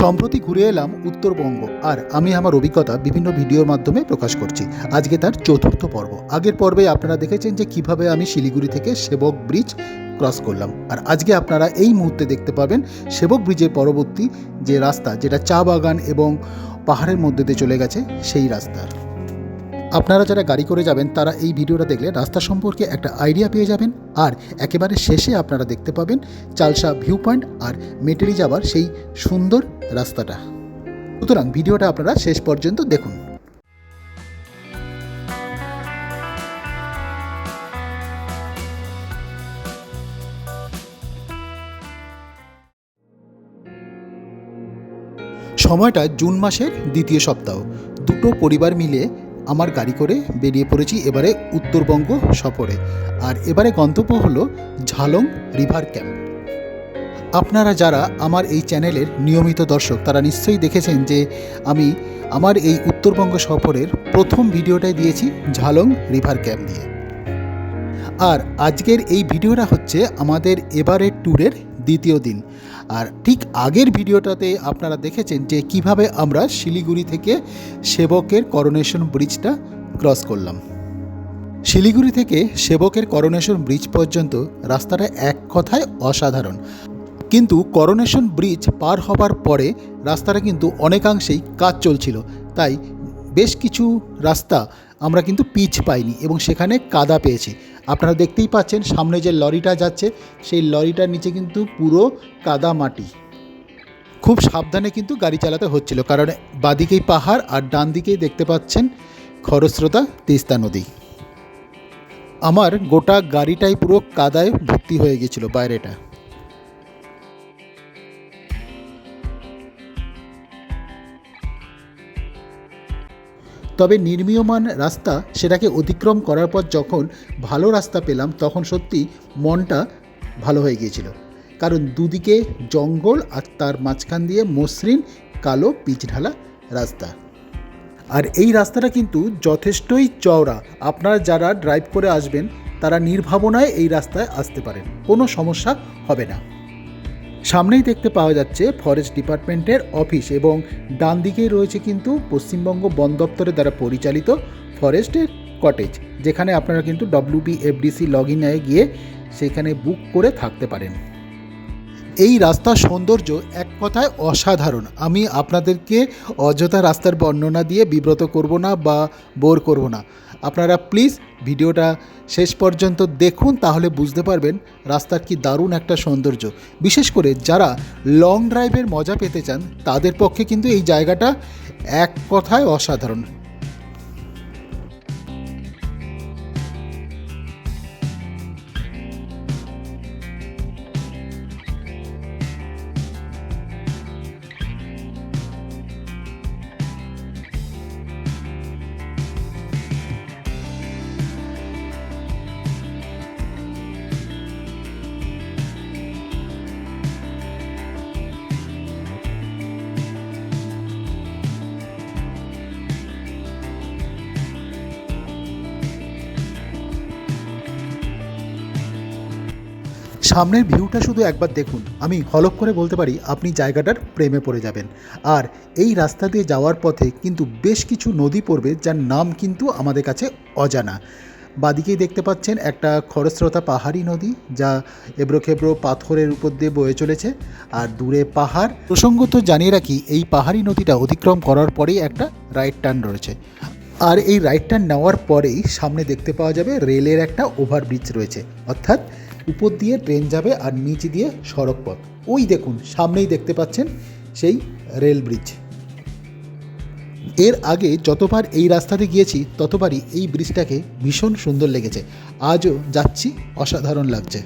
সম্প্রতি ঘুরে এলাম উত্তরবঙ্গ আর আমি আমার অভিজ্ঞতা বিভিন্ন ভিডিওর মাধ্যমে প্রকাশ করছি। আজকে তার চতুর্থ পর্ব। আগের পর্বে আপনারা দেখেছেন যে কীভাবে আমি শিলিগুড়ি থেকে সেবক ব্রিজ ক্রস করলাম। আর আজকে আপনারা এই মুহূর্তে দেখতে পাবেন সেবক ব্রিজের পরবর্তী যে রাস্তা, যেটা চা বাগান এবং পাহাড়ের মধ্যে দিয়ে চলে গেছে, সেই রাস্তা আপনারা যারা গাড়ি করে যাবেন, তারা এই ভিডিওটা দেখলে রাস্তা সম্পর্কে একটা আইডিয়া পেয়ে যাবেন। আর একেবারে শেষে আপনারা দেখতে পাবেন চালসা ভিউ পয়েন্ট আর মেটেরি যাবার সেই সুন্দর রাস্তাটা। সুতরাং ভিডিওটা আপনারা শেষ পর্যন্ত দেখুন। সময়টা জুন মাসের দ্বিতীয় সপ্তাহ। দুটো পরিবার মিলে আমার গাড়ি করে বেরিয়ে পড়েছি এবারে উত্তরবঙ্গ সফরে। আর এবারে গন্তব্য হলো ঝালং রিভার ক্যাম্প। আপনারা যারা আমার এই চ্যানেলের নিয়মিত দর্শক, তারা নিশ্চয়ই দেখেছেন যে আমি আমার এই উত্তরবঙ্গ সফরের প্রথম ভিডিওটাই দিয়েছি ঝালং রিভার ক্যাম্প দিয়ে আর আজকের এই ভিডিওটা হচ্ছে আমাদের এবারের ট্যুরের দ্বিতীয় দিন। আর ঠিক আগের ভিডিওটাতে আপনারা দেখেছেন যে কীভাবে আমরা শিলিগুড়ি থেকে সেবকের করোনেশন ব্রিজটা ক্রস করলাম। শিলিগুড়ি থেকে সেবকের করোনেশন ব্রিজ পর্যন্ত রাস্তাটা এক কথায় অসাধারণ। কিন্তু করোনেশন ব্রিজ পার হবার পরে রাস্তাটা কিন্তু অনেকাংশেই কাজ চলছিল তাই বেশ কিছু রাস্তা আমরা কিন্তু পিচ পাইনি এবং সেখানে কাদা পেয়েছি। আপনারা দেখতেই পাচ্ছেন সামনে যে লরিটা যাচ্ছে, সেই লরিটার নিচে কিন্তু পুরো কাদা মাটি। খুব সাবধানে কিন্তু গাড়ি চালাতে হচ্ছিল, কারণ বাদিকেই পাহাড় আর ডান দিকেই দেখতে পাচ্ছেন খরস্রোতা তিস্তা নদী। আমার গোটা গাড়িটাই পুরো কাদায় ভর্তি হয়ে গেছিল বাইরেটা। তবে নির্মীয়মান রাস্তা সেটাকে অতিক্রম করার পর যখন ভালো রাস্তা পেলাম, তখন সত্যি মনটা ভালো হয়ে গিয়েছিল। কারণ দুদিকে জঙ্গল আর তার মাঝখান দিয়ে মসৃণ কালো পিচ ঢালা রাস্তা। আর এই রাস্তাটা কিন্তু যথেষ্টই চওড়া। আপনারা যারা ড্রাইভ করে আসবেন, তারা নির্ভাবনায় এই রাস্তায় আসতে পারেন। কোনো সমস্যা হবে না। সামনেই দেখতে পাওয়া যাচ্ছে ফরেস্ট ডিপার্টমেন্টের অফিস এবং ডান দিকেই রয়েছে কিন্তু পশ্চিমবঙ্গ বন দপ্তরের দ্বারা পরিচালিত ফরেস্টের কটেজ যেখানে আপনারা কিন্তু ডব্লিউবি এফডিসি লগ ইনে গিয়ে সেখানে বুক করে থাকতে পারেন। এই রাস্তার সৌন্দর্য এক কথায় অসাধারণ। আমি আপনাদেরকে অযথা রাস্তার বর্ণনা দিয়ে বিব্রত করব না বা বোর করব না। আপনারা প্লিজ ভিডিওটা শেষ পর্যন্ত দেখুন, তাহলে বুঝতে পারবেন রাস্তার কি দারুণ একটা সৌন্দর্য। বিশেষ করে যারা লং ড্রাইভের মজা পেতে চান, তাদের পক্ষে কিন্তু এই জায়গাটা এক কথায় অসাধারণ। সামনের ভিউটা শুধু একবার দেখুন। আমি হলক করে বলতে পারি, আপনি জায়গাটার প্রেমে পড়ে যাবেন। আর এই রাস্তা দিয়ে যাওয়ার পথে কিন্তু বেশ কিছু নদী পড়বে, যার নাম কিন্তু আমাদের কাছে অজানা। বাদিকেই দেখতে পাচ্ছেন একটা খরস্রোতা পাহাড়ি নদী, যা এবড়োখেবড়ো পাথরের উপর দিয়ে বয়ে চলেছে। আর দূরে পাহাড়। প্রসঙ্গত জানিয়ে রাখি, এই পাহাড়ি নদীটা অতিক্রম করার পরেই একটা রাইট টার্ন রয়েছে। আর এই রাইট টার্ন নেওয়ার পরেই সামনে দেখতে পাওয়া যাবে রেলের একটা ওভারব্রিজ রয়েছে। অর্থাৎ উপর দিয়ে ট্রেন যাবে আর নিচ দিয়ে সড়ক পথ ওই দেখুন, সামনেই দেখতে পাচ্ছেন সেই রেল ব্রিজ। এর আগে যতবার এই রাস্তাতে গিয়েছি, ততবারই এই ব্রিজটাকে ভীষণ সুন্দর লেগেছে। আজও যাচ্ছি, অসাধারণ লাগছে।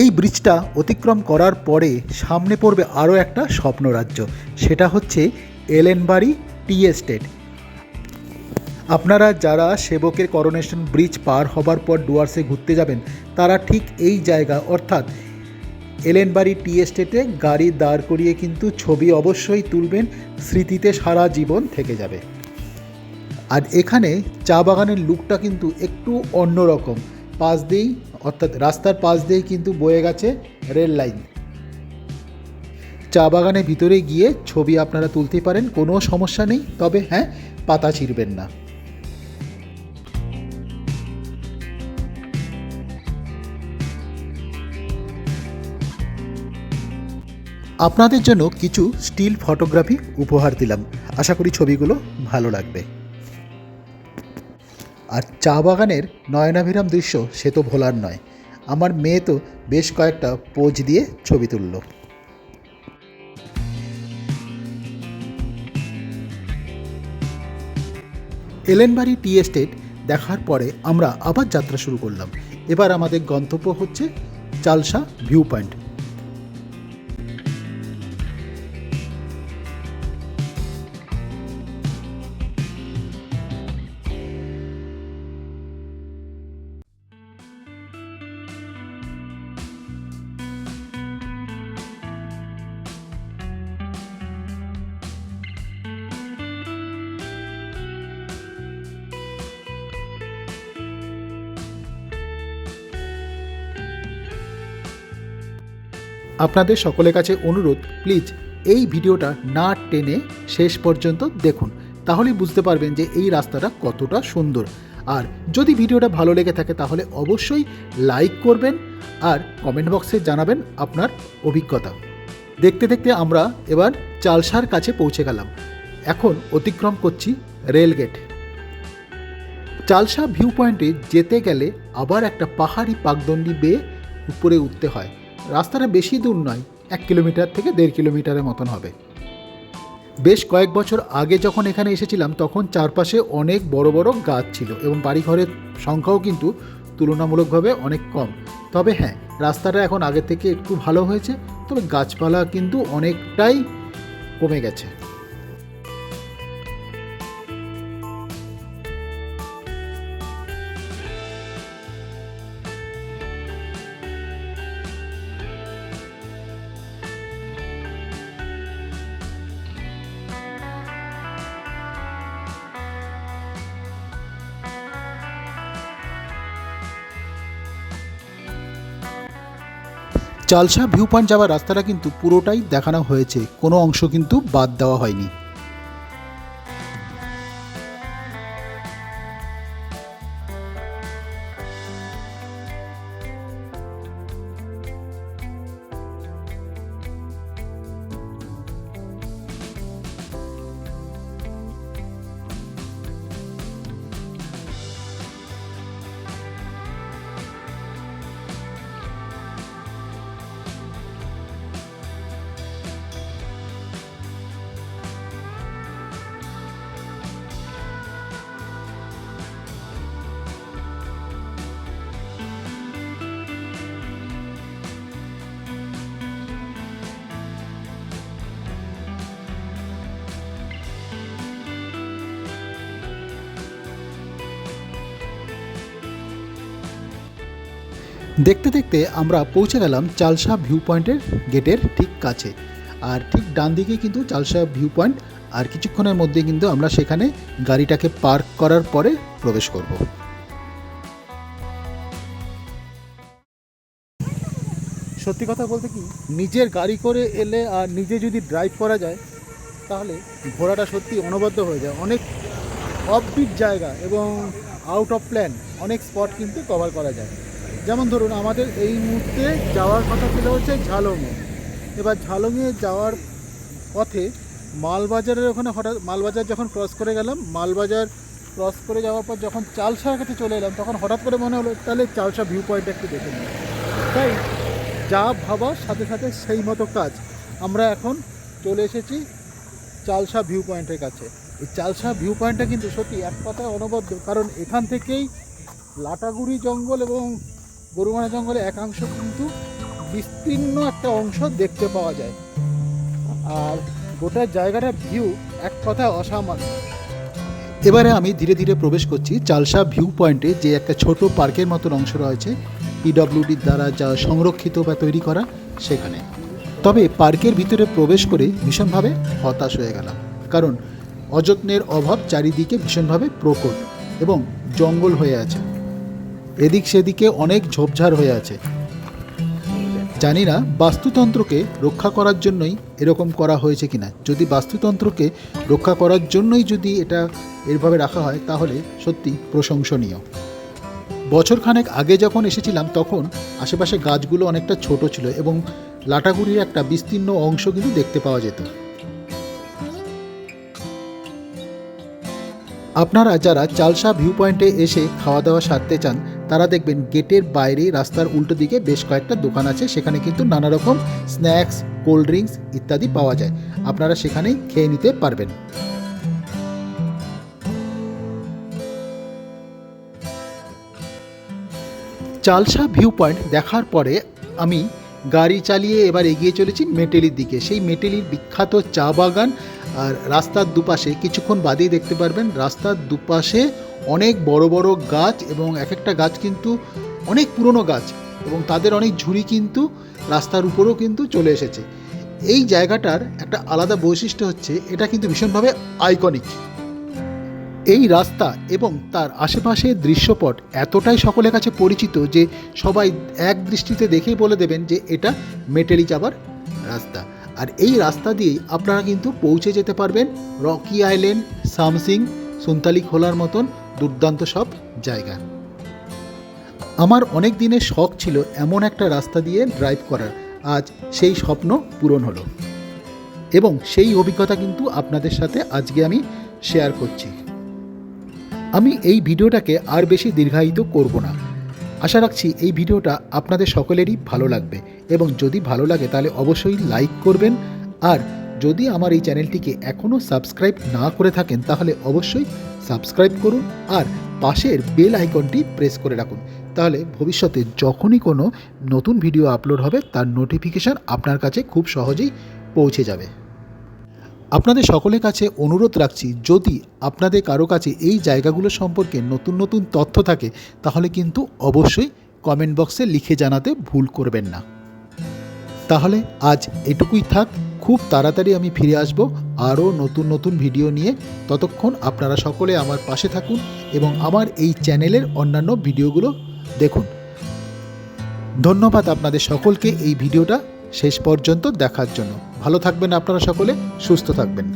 এই ব্রিজটা অতিক্রম করার পরে সামনে পড়বে আরও একটা স্বপ্ন রাজ্য সেটা হচ্ছে এলেনবাড়ি টি এস্টেট। আপনারা যারা সেবকের করোনেশন ব্রিজ পার হবার পর ডুয়ার্সে ঘুরতে যাবেন, তারা ঠিক এই জায়গা, অর্থাৎ এলেনবাড়ি টি এস্টেটে গাড়ি দাঁড় করিয়ে কিন্তু ছবি অবশ্যই তুলবেন, স্মৃতিতে সারা জীবন থেকে যাবে। আর এখানে চা বাগানের লুকটা কিন্তু একটু অন্যরকম। পাশ দিয়েই, অর্থাৎ রাস্তার পাশ দিয়েই কিন্তু বয়ে গেছে রেল লাইন। চা বাগানের ভিতরে গিয়ে ছবি আপনারা তুলতে পারেন, কোনো সমস্যা নেই, তবে হ্যাঁ পাতা ছিঁড়বেন না। আপনাদের জন্য কিছু স্টিল ফটোগ্রাফি উপহার দিলাম। আশা করি ছবিগুলো ভালো লাগবে। আর চা বাগানের নয়নাভিরাম দৃশ্য সে তো ভোলার নয়। আমার মেয়ে তো বেশ কয়েকটা পোজ দিয়ে ছবি তুলল। এলেনবাড়ি টি এস্টেট দেখার পরে আমরা আবার যাত্রা শুরু করলাম। এবার আমাদের গন্তব্য হচ্ছে চালসা ভিউ পয়েন্ট আপনাদের সকলের কাছে অনুরোধ প্লিজ এই ভিডিওটা না টেনে শেষ পর্যন্ত দেখুন। তাহলেই বুঝতে পারবেন যে এই রাস্তাটা কতটা সুন্দর। আর যদি ভিডিওটা ভালো লেগে থাকে তাহলে অবশ্যই লাইক করবেন আর কমেন্ট বক্সে জানাবেন আপনার অভিজ্ঞতা। দেখতে দেখতে আমরা এবার চালসার কাছে পৌঁছে গেলাম। এখন অতিক্রম করছি রেলগেট চালসা ভিউ পয়েন্টে যেতে গেলে আবার একটা পাহাড়ি পাকদণ্ডি বেয়ে উপরে উঠতে হয়। রাস্তাটা বেশি দূর নয়, এক কিলোমিটার থেকে দেড় কিলোমিটারের মতন হবে। বেশ কয়েক বছর আগে যখন এখানে এসেছিলাম, তখন চারপাশে অনেক বড় বড় গাছ ছিল এবং বাড়িঘরের সংখ্যাও কিন্তু তুলনামূলকভাবে অনেক কম। তবে হ্যাঁ রাস্তাটা এখন আগে থেকে একটু ভালো হয়েছে, তবে গাছপালা কিন্তু অনেকটাই কমে গেছে। চালসা ভিউ পয়েন্ট যাওয়ার রাস্তাটা কিন্তু পুরোটাই দেখানো হয়েছে। কোনো অংশ কিন্তু বাদ দেওয়া হয়নি। দেখতে দেখতে আমরা পৌঁছে গেলাম চালসা ভিউ পয়েন্টের গেটের ঠিক কাছে। আর ঠিক ডান দিকে কিন্তু চালসা ভিউ পয়েন্ট আর কিছুক্ষণের মধ্যে কিন্তু আমরা সেখানে গাড়িটাকে পার্ক করার পরে প্রবেশ করব। সত্যি কথা বলতে কি, নিজের গাড়ি করে এলে আর নিজে যদি ড্রাইভ করা যায়, তাহলে ঘোরাটা সত্যি অনবদ্য হয়ে যায়। অনেক অফবিট জায়গা এবং আউট অফ প্ল্যান অনেক স্পট কিন্তু কভার করা যায়। যেমন ধরুন আমাদের এই মুহূর্তে যাওয়ার কথা ছিল হচ্ছে ঝালংয়ে এবার ঝালংয়ে যাওয়ার পথে মালবাজারের ওখানে হঠাৎ মালবাজার যখন ক্রস করে গেলাম, মালবাজার ক্রস করে যাওয়ার পর যখন চালসার কাছে চলে এলাম, তখন হঠাৎ করে মনে হলো, তাহলে চালসা ভিউ পয়েন্টটা একটু দেখে নিই। তাই যা ভাবার সাথে সাথে সেই মতো কাজ আমরা এখন চলে এসেছি চালসা ভিউ পয়েন্টের কাছে। এই চালসা ভিউ পয়েন্টটা কিন্তু সত্যি এক কথায় অনবদ্য, কারণ এখান থেকেই লাটাগুড়ি জঙ্গল এবং গরুমারা জঙ্গলের একাংশ কিন্তু বিস্তীর্ণ একটা অংশ দেখতে পাওয়া যায়। আর গোটা জায়গাটার ভিউ এক কথায় অসামান্য। এবারে আমি ধীরে ধীরে প্রবেশ করছি চালসা ভিউ পয়েন্টে যে একটা ছোট পার্কের মতন অংশ রয়েছে পিডব্লিউডির দ্বারা যা সংরক্ষিত বা তৈরি করা সেখানে। তবে পার্কের ভিতরে প্রবেশ করে ভীষণভাবে হতাশ হয়ে গেলাম, কারণ অযত্নের অভাব চারিদিকে ভীষণভাবে প্রকট এবং জঙ্গল হয়ে আছে। এদিক সেদিকে অনেক ঝোপঝাড় হয়ে আছে। জানি না বাস্তুতন্ত্রকে রক্ষা করার জন্যই এরকম করা হয়েছে কিনা। যদি বাস্তুতন্ত্রকে রক্ষা করার জন্যই যদি এটা এরভাবে রাখা হয়, তাহলে সত্যি প্রশংসনীয়। বছরখানেক আগে যখন এসেছিলাম, তখন আশেপাশে গাছগুলো অনেকটা ছোট ছিল এবং লাটাগুড়ির একটা বিস্তীর্ণ অংশ কিন্তু দেখতে পাওয়া যেত। আপনারা যারা চালসা ভিউ পয়েন্টে এসে খাওয়া দাওয়া সারতে চান, তারা দেখবেন গেটের বাইরে রাস্তার উল্টো দিকে বেশ কয়েকটা দোকান আছে, সেখানে কিন্তু নানা রকম স্ন্যাক্স কোল্ড ড্রিঙ্কস ইত্যাদি পাওয়া যায়। আপনারা সেখানেই খেয়ে নিতে পারবেন। চালসা ভিউ পয়েন্ট দেখার পরে আমি গাড়ি চালিয়ে এবার এগিয়ে চলেছি মেটেলির দিকে। সেই মেটেলির বিখ্যাত চা বাগান আর রাস্তার দুপাশে কিছুক্ষণ বাদেই দেখতে পারবেন রাস্তার দুপাশে অনেক বড় বড় গাছ এবং এক একটা গাছ কিন্তু অনেক পুরনো গাছ এবং তাদের অনেক ঝুড়ি কিন্তু রাস্তার উপরেও কিন্তু চলে এসেছে। এই জায়গাটার একটা আলাদা বৈশিষ্ট্য হচ্ছে এটা কিন্তু ভীষণভাবে আইকনিক এই রাস্তা এবং তার আশেপাশের দৃশ্যপট এতটাই সকলের কাছে পরিচিত যে সবাই এক দৃষ্টিতে দেখেই বলে দেবেন যে এটা মেটেলি যাবার রাস্তা। আর এই রাস্তা দিয়েই আপনারা কিন্তু পৌঁছে যেতে পারবেন রকি আইল্যান্ড, সামসিং, সুনতালি খোলার মতন দুর্দান্ত সব জায়গা। আমার অনেক দিনের শখ ছিল এমন একটা রাস্তা দিয়ে ড্রাইভ করার। আজ সেই স্বপ্ন পূরণ হলো। এবং সেই অভিজ্ঞতা কিন্তু আপনাদের সাথে আজকে আমি শেয়ার করছি। আমি এই ভিডিওটাকে আর বেশি দীর্ঘায়িত করব না। আশা রাখছি এই ভিডিওটা আপনাদের সকলেরই ভালো লাগবে এবং যদি ভালো লাগে তাহলে অবশ্যই লাইক করবেন। আর যদি আমার এই চ্যানেলটিকে এখনও সাবস্ক্রাইব না করে থাকেন তাহলে অবশ্যই সাবস্ক্রাইব করুন আর পাশের বেল আইকনটি প্রেস করে রাখুন। তাহলে ভবিষ্যতে যখনই কোনো নতুন ভিডিও আপলোড হবে তার নোটিফিকেশান আপনার কাছে খুব সহজেই পৌঁছে যাবে। আপনাদের সকলের কাছে অনুরোধ রাখছি, যদি আপনাদের কারও কাছে এই জায়গাগুলো সম্পর্কে নতুন নতুন তথ্য থাকে, তাহলে কিন্তু অবশ্যই কমেন্ট বক্সে লিখে জানাতে ভুল করবেন না। তাহলে আজ এটুকুই থাক, খুব তাড়াতাড়ি আমি ফিরে আসব আরও নতুন নতুন ভিডিও নিয়ে। ততক্ষণ আপনারা সকলে আমার পাশে থাকুন এবং আমার এই চ্যানেলের অন্যান্য ভিডিওগুলো দেখুন। ধন্যবাদ আপনাদের সকলকে এই ভিডিওটা শেষ পর্যন্ত দেখার জন্য। ভালো থাকবেন আপনারা সকলে সুস্থ থাকবেন।